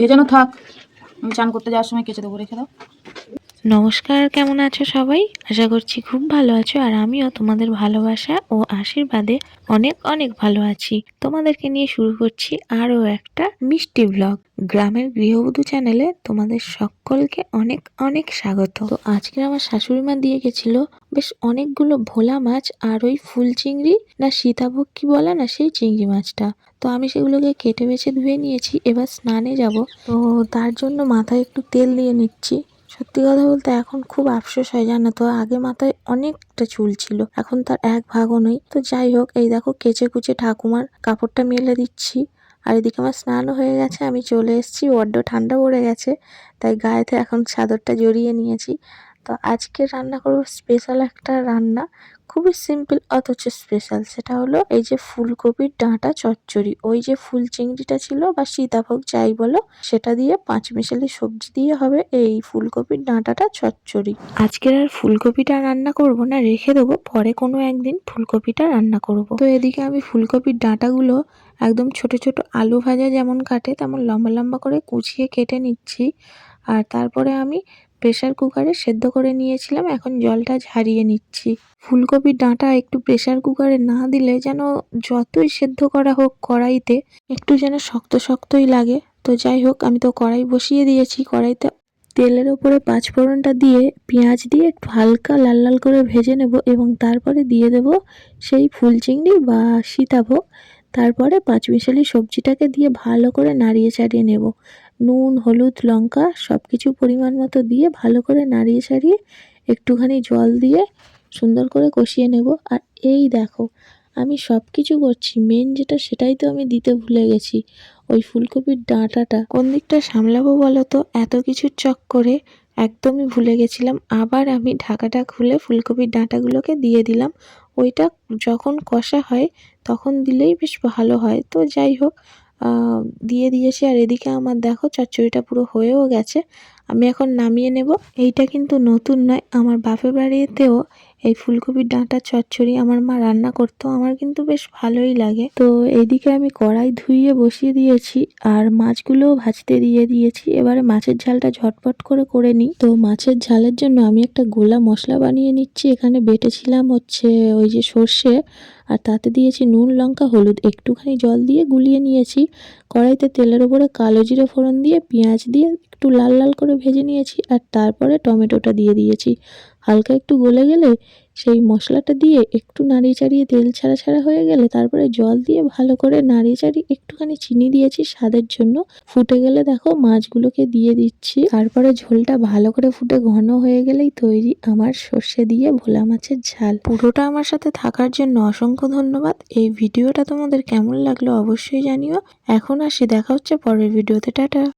ভেজানো থাক। আমি চান করতে যাওয়ার সময় কেচে দেবো, রেখে দাও। নমস্কার, কেমন আছো সবাই? আশা করছি খুব ভালো আছো, আর আমিও তোমাদের ভালোবাসা ও আশীর্বাদে অনেক অনেক ভালো আছি। তোমাদেরকে নিয়ে শুরু করছি আরও একটা মিষ্টি ব্লগ গ্রামের গৃহবধূ চ্যানেলে তোমাদের সকলকে অনেক অনেক স্বাগত। তো আজকে আমার শাশুড়ি মা দিয়ে গেছিল বেশ অনেকগুলো ভোলা মাছ, আর ওই ফুল চিংড়ি, না সীতাভোগ কি বলে না সেই চিংড়ি মাছটা। তো আমি সেগুলোকে কেটে বেছে ধুয়ে নিয়েছি, এবার স্নানে যাব। তো তার জন্য মাথায় একটু তেল দিয়ে নিচ্ছি। সত্যি কথা বলতে এখন খুব আফসোস হয়, জানো তো? আগে মাথায় অনেকটা চুল ছিল, এখন তার এক ভাগও নেই। তো যাই হোক, এই দেখো কেচে কুচে ঠাকুমার কাপড়টা মেলে দিচ্ছি। আর এদিকে আমার স্নানও হয়ে গেছে, আমি চলে এসেছি, বড্ড ঠান্ডা পড়ে গেছে, তাই গায়েতে এখন চাদরটা জড়িয়ে নিয়েছি। তো আজকে রান্না করব স্পেশাল একটা রান্না, খুবই সিম্পল অথচ স্পেশাল সেটা হলো এই যে ফুলকপির ডাঁটা চচ্চড়ি। ওই যে ফুল চিংড়িটা ছিল বা সীতাভোগ যাই বলো, সেটা দিয়ে পাঁচ মিশালি সবজি দিয়ে হবে এই ফুলকপির ডাঁটাটা চচ্চড়ি। আজকের আর ফুলকপিটা রান্না করব না, রেখে দেবো। পরে কোনো একদিন ফুলকপিটা রান্না করব। তো এদিকে আমি ফুলকপির ডাঁটাগুলো একদম ছোট ছোট আলু ভাজা যেমন কাটে, তেমন লম্বা লম্বা করে কুচিয়ে কেটে নিচ্ছি। আর তারপরে আমি প্রেসার কুকারে সেদ্ধ করে নিয়েছিলাম, এখন জলটা ঝারিয়ে নিচ্ছি। ফুলকপির ডাঁটা একটু প্রেসার কুকারে না দিলে যেন যতই সেদ্ধ করা হোক কড়াইতে, একটু যেন শক্ত শক্তই লাগে। তো যাই হোক, আমি তো কড়াই বসিয়ে দিয়েছি, কড়াইতে তেলের ওপরে পাঁচফোড়নটা দিয়ে পেঁয়াজ দিয়ে একটু হালকা লাল লাল করে ভেজে নেব এবং তারপরে দিয়ে দেব সেই ফুল চিংড়ি বা সীতাভোগ। তারপরে পাঁচ পাঁচমিশালি সবজিটাকে দিয়ে ভালো করে নাড়িয়ে চাড়িয়ে নেব। নুন, হলুদ, লঙ্কা সব কিছু পরিমাণ মতো দিয়ে ভালো করে নাড়িয়ে চাড়িয়ে একটুখানি জল দিয়ে সুন্দর করে কষিয়ে নেব। আর এই দেখো, আমি সব কিছু করছি। মেন যেটা সেটাই তো আমি দিতে ভুলে গেছি। ওই ফুলকপির ডাঁটাটা কোন দিকটা সামলাবো বলো তো? এত কিছুর চক্করে একদমই ভুলে গেছিলাম। আবার আমি ঢাকাটা খুলে ফুলকপির ডাঁটাগুলোকে দিয়ে দিলাম। ওইটা যখন কষা হয়, তখন দিলেই বেশ ভালো হয়। তো যাই হোক দিয়ে দিয়েছি আর এদিকে আমার দেখো চচ্চড়িটা পুরো হয়েও গেছে। আমি এখন নামিয়ে নেব। এইটা কিন্তু নতুন নয়, আমার বাপের বাড়িতেও এই ফুলকপির ডাঁটা, চচ্চড়ি আমার মা রান্না করতো, আমার কিন্তু বেশ ভালোই লাগে। তো এইদিকে আমি কড়াই ধুইয়ে বসিয়ে দিয়েছি আর মাছগুলোও ভাজতে দিয়ে দিয়েছি। এবারে মাছের ঝালটা ঝটপট করে করে নিই। তো মাছের ঝালের জন্য আমি একটা গোলা মশলা বানিয়ে নিচ্ছি। এখানে বেটেছিলাম হচ্ছে ওই যে সর্ষে আর তাতে দিয়েছি নুন, লঙ্কা, হলুদ। একটুখানি জল দিয়ে গুলিয়ে নিয়েছি। কড়াইতে তেলের ওপরে কালো জিরে ফোড়ন দিয়ে, পেঁয়াজ দিয়ে একটু লাল লাল করে ভেজে নিয়েছি আর তারপরে টমেটোটা দিয়ে দিয়েছি। হালকা একটু গলে গেলে সেই মশলাটা দিয়ে একটু নাড়িয়ে চাড়িয়ে তেল ছাড়া ছাড়া হয়ে গেলে তারপরে জল দিয়ে ভালো করে নাড়িয়ে চাড়িয়ে একটুখানি চিনি দিয়েছি স্বাদের জন্য। ফুটে গেলে দেখো মাছগুলোকে দিয়ে দিচ্ছি। তারপরে ঝোলটা ভালো করে ফুটে ঘন হয়ে গেলেই তৈরি আমার সর্ষে দিয়ে ভোলা মাছের ঝাল। পুরোটা আমার সাথে থাকার জন্য অসংখ্য ধন্যবাদ। এই ভিডিওটা তোমাদের কেমন লাগল অবশ্যই জানিও। এখন আসি, দেখা হচ্ছে পরের ভিডিওতে। টাটা।